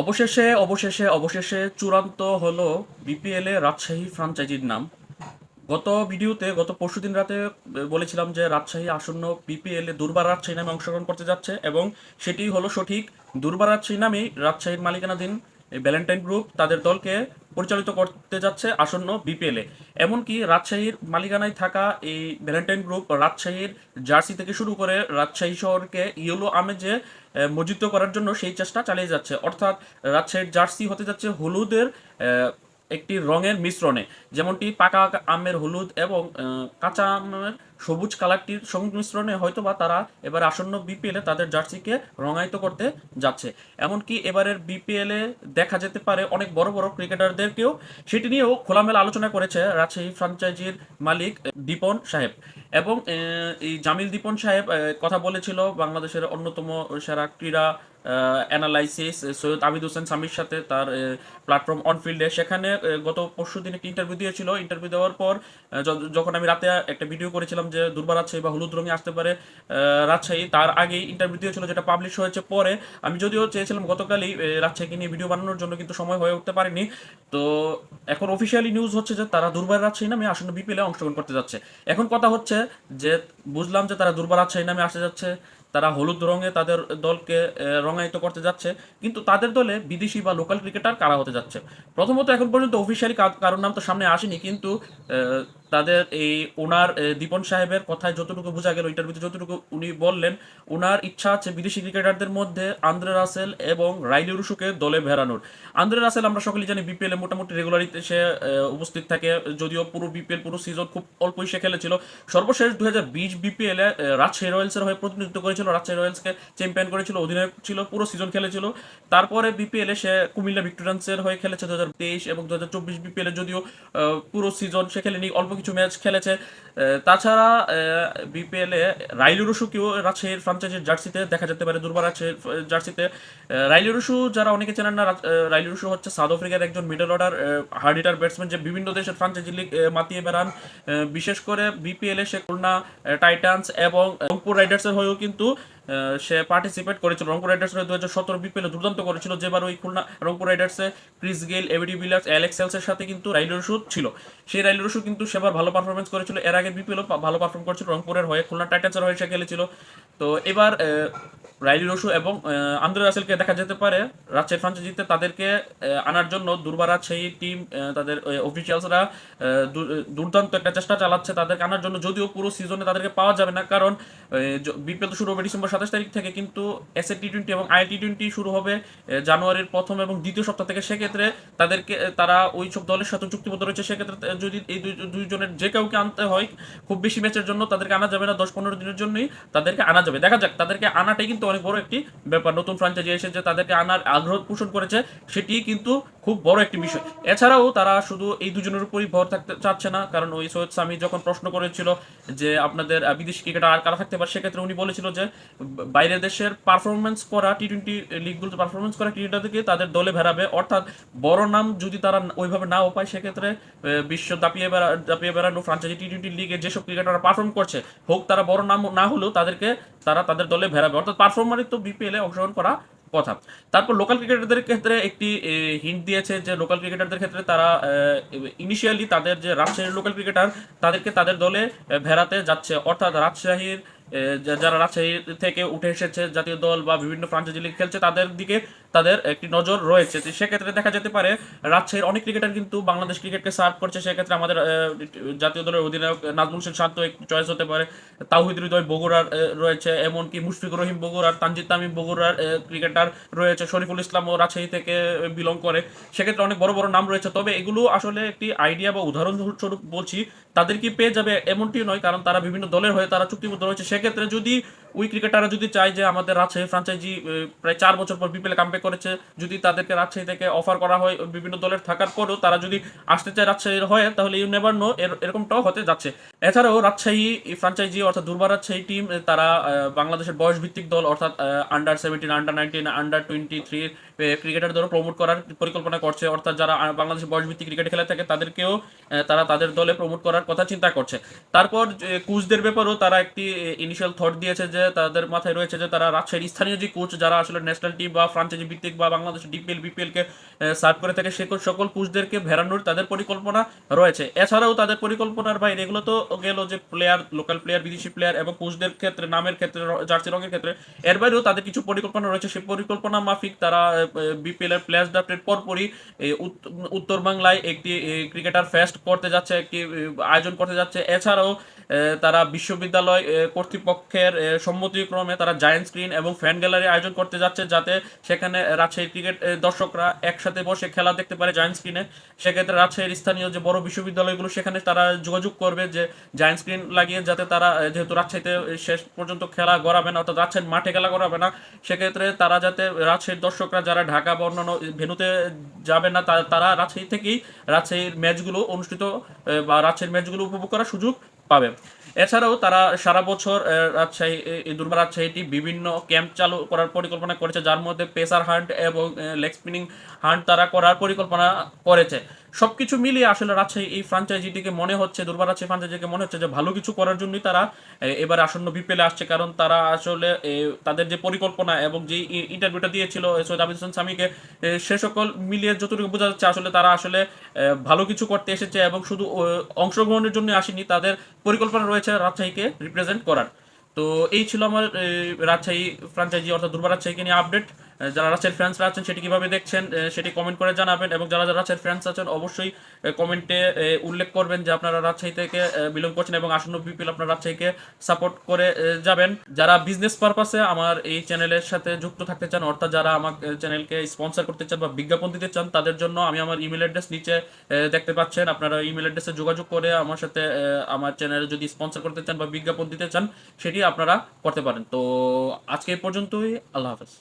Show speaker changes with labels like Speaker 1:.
Speaker 1: অবশেষে অবশেষে অবশেষে চূড়ান্ত হলো বিপিএল রাজশাহী ফ্রাঞ্চাইজির নাম। গত ভিডিওতে, গত পরশুদিন রাতে বলেছিলাম যে রাজশাহী আসন্ন বিপিএল এ দুর্বার রাজশাহী নামে অংশগ্রহণ করতে যাচ্ছে এবং সেটি হলো সঠিক। দুর্বার রাজশাহী নামেই রাজশাহীর মালিকানাধীন ভ্যালেন্টাইন গ্রুপ তাদের দলকে পরিচালিত করতে যাচ্ছে আসন্ন বিপিএল এমনকি রাজশাহীর মালিকানায় থাকা এই ভ্যালেন্টাইন গ্রুপ রাজশাহীর জার্সি থেকে শুরু করে রাজশাহী শহরকে ইয়েলো আমেজে মজিত করার জন্য সেই চেষ্টা চালিয়ে যাচ্ছে। অর্থাৎ রাজশাহীর জার্সি হতে যাচ্ছে হলুদের একটি রঙের মিশ্রণে। যেমনটি পাকা আমের হলুদ এবং কাঁচা আমের সবুজ কালারটির সংমিশ্রণে হয়তোবা তারা এবার আসন্ন বিপিএলে তাদের জার্সিকে রঙায়িত করতে যাচ্ছে। এমনকি এবারের বিপিএলে দেখা যেতে পারে অনেক বড় বড় ক্রিকেটারদেরকেও। সেটি নিয়েও খোলামেলা আলোচনা করেছে রাজশাহী ফ্রাঞ্চাইজির মালিক দীপন সাহেব। এবং এই জামিল দীপন সাহেব কথা বলেছিল বাংলাদেশের অন্যতম সেরা ক্রীড়া অ্যানালাইসিস সৈয়দ আবিদ হোসেন সামির সাথে তার প্ল্যাটফর্ম অনফিল্ডে সেখানে গত পরশু দিন একটি ইন্টারভিউ দিয়েছিল। ইন্টারভিউ দেওয়ার পর যখন আমি রাতে একটা ভিডিও করেছিলাম যে দুর্বার রাজশাহী বা হলুদ রঙে আসতে পারে রাজশাহী, তার আগেই ইন্টারভিউ দিয়েছিল যেটা পাবলিশ হয়েছে পরে। আমি যদিও চেয়েছিলাম গতকালই রাজশাহীকে নিয়ে ভিডিও বানানোর জন্য, কিন্তু সময় হয়ে উঠতে পারেনি। তো এখন অফিসিয়ালি নিউজ হচ্ছে যে তারা দুর্বার রাজশাহী নামে আসন্ন বিপিএলে অংশগ্রহণ করতে যাচ্ছে। এখন কথা হচ্ছে যে বুঝলাম যে তারা দুর্বার এই নামে আসতে যাচ্ছে, তারা হলুদ রঙে তাদের দলকে রঙায়িত করতে যাচ্ছে, কিন্তু তাদের দলে বিদেশি বা লোকাল ক্রিকেটার কারা হতে যাচ্ছে? প্রথমত এখন পর্যন্ত অফিসিয়ালি কারোর নাম তো সামনে আসেনি, কিন্তু তাদের এই ওনার দীপন সাহেবের কথায় যতটুকু বোঝা গেল ইন্টারভিউতে যতটুকু উনি বললেন, ওনার ইচ্ছা আছে বিদেশি ক্রিকেটারদের মধ্যে আন্দ্রে রাসেল এবং রাইলি রুশুকে দলে ভেড়ানোর আন্দ্রে রাসেল আমরা সকলেই জানি বিপিএল মোটামুটি রেগুলারিতে সে উপস্থিত থাকে, যদিও পুরো বিপিএল পুরো সিজন খুব অল্পই সে খেলেছিল। সর্বশেষ দু হাজার বিশ বিপিএল রাজশাহী রয়্যালসের হয়ে প্রতিনিধিত্ব করেছিল রাজশাহী রয়্যালসকে চ্যাম্পিয়ন করেছিল, অধিনায়ক ছিল, পুরো সিজন খেলেছিল। তারপরে বিপিএল সে কুমিল্লা ভিক্টোরিয়ান্সের হয়ে খেলেছে দু হাজার তেইশ এবং দু হাজার চব্বিশ বিপিএল এ যদিও পুরো সিজন সে খেলেনি, অল্প কিছু ম্যাচ খেলেছে। তাছাড়া বিপিএল রাইলু রুশুকেও রাজশাহীর ফ্রাঞ্চাইজির জার্সিতে দেখা যেতে পারে, দুর্বার রাজশাহীর জার্সিতে। রাইলু রুশু যারা অনেকে চেনেন না রাইলু রুশু হচ্ছে সাউথ আফ্রিকার একজন middle order hard hitter batsman যে বিভিন্ন দেশের ফ্রাঞ্চাইজি লিগ মাতিয়ে বেড়ান। বিশেষ করে বিপিএল এ সে খুলনা টাইটান্স এবং রংপুর রাইডার্সের হয়েও কিন্তু সে পার্টিসিপেট করেছিল। রংপুর রাইডার্স দু হাজার সতেরো বিপিএল দুর্দান্ত করেছিল, যেবার ওই Khulna Rangpur রাইডার্সে Chris Gayle AB de Villiers Alex এলসের সাথে কিন্তু রাইল রসু ছিল। সেই রাইল রসু কিন্তু সেবার ভালো পারফরমেন্স করেছিল। এর আগে বিপিএলও ভালো পারফর্ম করেছিল রংপুরের হয়ে। খুলনা টাইটান্সের হয়ে সে খেলেছিল। তো এবার রাইলি রসু এবং আন্দ্রে রাসেলকে দেখা যেতে পারে। রাজশাহী ফ্রাঞ্চাইজিতে তাদেরকে আনার জন্য দুর্বার সেই টিম তাদের অফিসিয়ালসরা দুর্দান্ত একটা চেষ্টা চালাচ্ছে তাদেরকে আনার জন্য। যদিও পুরো সিজনে তাদেরকে পাওয়া যাবে না, কারণ বিপিএল তো শুরু হবে ডিসেম্বর সাতাশ তারিখ থেকে, কিন্তু এস টি টোয়েন্টি এবং আই টি টোয়েন্টি শুরু হবে জানুয়ারির প্রথম এবং দ্বিতীয় সপ্তাহ থেকে। সেক্ষেত্রে তাদেরকে তারা ওই সব দলের সাথে চুক্তিবদ্ধ রয়েছে। সেক্ষেত্রে যদি এই দুই- দুইজনের যে কাউকে আনতে হয়, খুব বেশি ম্যাচের জন্য তাদেরকে আনা যাবে না দশ পনেরো দিনের জন্যই। তাদেরকে আনা যাবে। দেখা যাক, তাদেরকে আনাটাই কিন্তু অনেক বড় একটি ব্যাপার। নতুন ফ্রাঞ্চাইজি এসে যে তাদেরকে আনার আগ্রহ পোষণ করেছে, সেটি কিন্তু খুব বড় একটি বিষয়। এছাড়াও তারা শুধু এই দুজনের উপরই ভর থাকতে চাচ্ছে না, কারণ ওই সৈয়দ সামি যখন প্রশ্ন করেছিল যে আপনাদের বিদেশি ক্রিকেটার আর কারা থাকতে পারে, সেক্ষেত্রে উনি বলেছিল যে, বাইরের দেশের পারফরমেন্স করা টি টোয়েন্টি লিগগুলোতে পারফরমেন্স করা ক্রিকেটারদেরকে তাদের দলে ভেড়াবে অর্থাৎ বড় নাম যদি তারা ওইভাবে নাও পায়, সেক্ষেত্রে বিশ্ব দাপিয়ে বেড়া, দাপিয়ে বেড়ানো ফ্রাঞ্চাইজি টি টোয়েন্টি লিগে যেসব ক্রিকেটাররা পারফর্ম করছে, হোক তারা বড় নাম না হলেও তাদেরকে তারা তাদের দলে ভেড়াবে অর্থাৎ পারফর্মারই তো বিপিএল অংশগ্রহণ করা কথা। তারপর লোকাল ক্রিকেটারদের ক্ষেত্রে একটি হিন্ট দিয়েছে যে লোকাল ক্রিকেটারদের ক্ষেত্রে তারা ইনিশিয়ালি তাদের যে রাজশাহীর লোকাল ক্রিকেটার তাদেরকে তাদের দলে ভেড়াতে যাচ্ছে। অর্থাৎ রাজশাহীর যারা রাজশাহী থেকে উঠে এসেছে, জাতীয় দল বা বিভিন্ন ফ্রাঞ্চাইজি লিগ খেলছে, তাদের দিকে তাদের একটি নজর রয়েছে। সেক্ষেত্রে দেখা যেতে পারে, রাজশাহীর অনেক ক্রিকেটার কিন্তু বাংলাদেশ ক্রিকেটকে সার্ভ করছে। সেক্ষেত্রে আমাদের জাতীয় দলের অধিনায়ক নাজমুল সেন শান্ত একটি চয়েস হতে পারে। তাহিদ হৃদয় বগুড়ার রয়েছে, এমনকি মুশফিকুর রহিম বগুড়ার, তানজিদ তামিম বগুড়ার ক্রিকেটার রয়েছে। শরীফুল ইসলাম ও রাজশাহী থেকে বিলং করে। সেক্ষেত্রে অনেক বড় বড় নাম রয়েছে। তবে এগুলো আসলে একটি আইডিয়া বা উদাহরণ স্বরূপ বলছি, তাদের কি পেয়ে যাবে এমনটি নয়, কারণ তারা বিভিন্ন দলের হয়ে তারা চুক্তিবদ্ধ রয়েছে। সেক্ষেত্রে যদি ওই ক্রিকেটাররা যদি চায় যে আমাদের রাজশাহী ফ্রাঞ্চাইজি প্রায় চার বছর পর বিপিএল কামব্যাক করেছে, যদি তাদেরকে রাজশাহী থেকে অফার করা হয় বিভিন্ন দলের থাকার পরেও, তারা যদি আসতে চায় রাজশাহীর হয়ে, তাহলে ইউ নেভার নো এরকমটাও হতে যাচ্ছে। এছাড়াও রাজশাহী ফ্রাঞ্চাইজি অর্থাৎ দুর্বার রাজশাহী টিম তারা বাংলাদেশের বয়স ভিত্তিক দল, অর্থাৎ under seventeen under nineteen under twenty three cricketer ক্রিকেটারদেরও promote করার পরিকল্পনা করছে। অর্থাৎ যারা বাংলাদেশের বয়স ভিত্তিক ক্রিকেট খেলে থাকে, তাদেরকেও তারা তাদের দলে প্রমোট করার কথা চিন্তা করছে। তারপর কোচদের ব্যাপারেও তারা একটি ইনিশিয়াল থট দিয়েছে যে তাদের মাথায় রয়েছে যে তারা রাজশাহীর স্থানীয় যে কোচ যারা আসলে ন্যাশনাল টিম বা ফ্রাঞ্চাইজি ভিত্তিক বা বাংলাদেশ ডিপিএল বিপিএল কে সার্ভ করে থাকে, সে সকল কোচদেরকে ভেড়ানোর তাদের পরিকল্পনা রয়েছে। এছাড়াও তাদের পরিকল্পনার বাইরে এগুলো তো গেল যে প্লেয়ার লোকাল প্লেয়ার বিদেশি প্লেয়ার এবং কোচদের ক্ষেত্রে, নামের ক্ষেত্রে জার্সি রঙের ক্ষেত্রে, এর বাইরেও তাদের কিছু পরিকল্পনা রয়েছে। সেই পরিকল্পনা মাফিক তারা বিপিএল এর প্লেয়ার ড্রাফটের পরপরই উত্তর বাংলায় একটি ক্রিকেটার ফেস্ট করতে যাচ্ছে, একটি আয়োজন করতে যাচ্ছে। এছাড়াও তারা বিশ্ববিদ্যালয় কর্তৃপক্ষের সম্মতিক্রমে তারা জায়েন্ট স্ক্রিন এবং ফ্যান গ্যালারি আয়োজন করতে যাচ্ছে যাতে সেখানে রাজশাহী ক্রিকেট দর্শকরা একসাথে বসে খেলা দেখতে পারে জায়েন্ট স্ক্রিনে সেক্ষেত্রে রাজশাহীর স্থানীয় যে বড় বিশ্ববিদ্যালয়গুলো, সেখানে তারা যোগাযোগ করবে যে জায়েন্ট স্ক্রিন লাগিয়ে যাতে তারা যেহেতু রাজশাহীতে শেষ পর্যন্ত খেলা গড়াবে না, অর্থাৎ রাজশাহীর মাঠে খেলা গড়াবে না, সেক্ষেত্রে তারা যাতে রাজশাহীর দর্শকরা যারা ঢাকা বা অন্যান্য ভেনুতে যাবে না তারা রাজশাহী থেকেই রাজশাহীর ম্যাচগুলো অনুষ্ঠিত বা রাজশাহীর ম্যাচগুলো উপভোগ করার সুযোগ পাবে এছাড়াও তারা সারা বছর রাজশাহী দুর্বার রাজশাহীটি বিভিন্ন ক্যাম্প চালু করার পরিকল্পনা করেছে, যার মধ্যে পেসার হান্ট এবং লেগ স্পিনিং হান্ট তারা করার পরিকল্পনা করেছে। সবকিছু মিলিয়ে আসলে রাজশাহী এই ফ্রাঞ্চাইজিটিকে মনে হচ্ছে দুর্বার রাজশাহী ফ্রাঞ্চাইজিকে মনে হচ্ছে যে ভালো কিছু করার জন্যই তারা এবার আসন্ন বিপিএলে আসছে। কারণ তারা আসলে তাদের যে পরিকল্পনা এবং যে ইন্টারভিউটা দিয়েছিল সৈয়দ আবিদ হোসেন সামিকে এ, সে সকল মিলিয়ে যতটুকু বোঝা যাচ্ছে আসলে তারা আসলে ভালো কিছু করতে এসেছে এবং শুধু অংশগ্রহণের জন্য আসেনি তাদের পরিকল্পনা রয়েছে রাজশাহীকে রিপ্রেজেন্ট করার। তো এই ছিল আমার রাজশাহী ফ্রাঞ্চাইজি অর্থাৎ দুর্বার রাজশাহীকে নিয়ে আপডেট যারা রাজশাহীর ফ্যান্সরা আছেন, সেটি কীভাবে দেখছেন সেটি কমেন্ট করে জানাবেন এবং যারা যারা রাজশাহীর ফ্যান্স আছেন, অবশ্যই কমেন্টে উল্লেখ করবেন যে আপনারা রাজশাহী থেকে বিলং করছেন এবং আসন্ন বিপিএল আপনারা রাজশাহীকে সাপোর্ট করে যাবেন। যারা বিজনেস পারপাসে আমার এই চ্যানেলের সাথে যুক্ত থাকতে চান, অর্থাৎ যারা আমার চ্যানেলকে স্পন্সর করতে চান বা বিজ্ঞাপন দিতে চান, তাদের জন্য আমি আমার ইমেল অ্যাড্রেস নিচে দেখতে পাচ্ছেন। আপনারা ইমেল অ্যাড্রেসে যোগাযোগ করে আমার সাথে আমার চ্যানেলে যদি স্পন্সর করতে চান বা বিজ্ঞাপন দিতে চান, সেটি আপনারা করতে পারেন। তো আজকে এই পর্যন্তই, আল্লাহ হাফেজ।